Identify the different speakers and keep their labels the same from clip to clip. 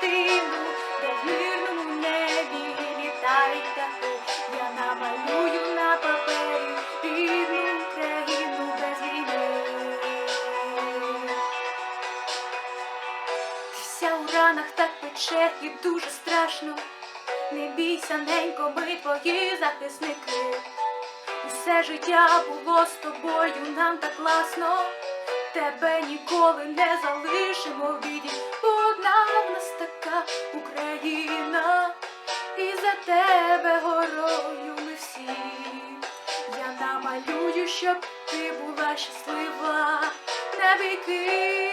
Speaker 1: Дитину, де в мирному небі літають птахи. Я намалюю на папері рідну Україну без війни. Вся у ранах так пече і дуже страшно. Не бійся, ненько, ми твої захисники. Усе життя було з тобою, нам так класно. Тебе ніколи не залишимо така Україна, і за тебе горою ми всі. Я намалюю, щоб ти була щаслива на віки.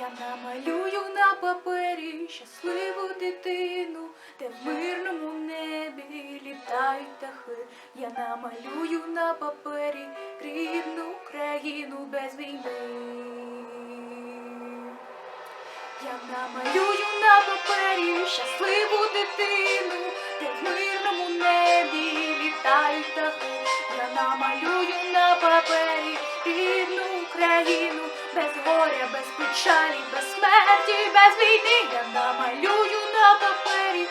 Speaker 1: Я намалюю на папері щасливу дитину, де в мирному небі літають птахи. Я намалюю на папері рідну Я намалюю на папері щасливу дитину, де в мирному небі літають птахи. Я намалюю на папері рідну Україну, без горя, без печалі, без смерті, без війни. Я намалюю на папері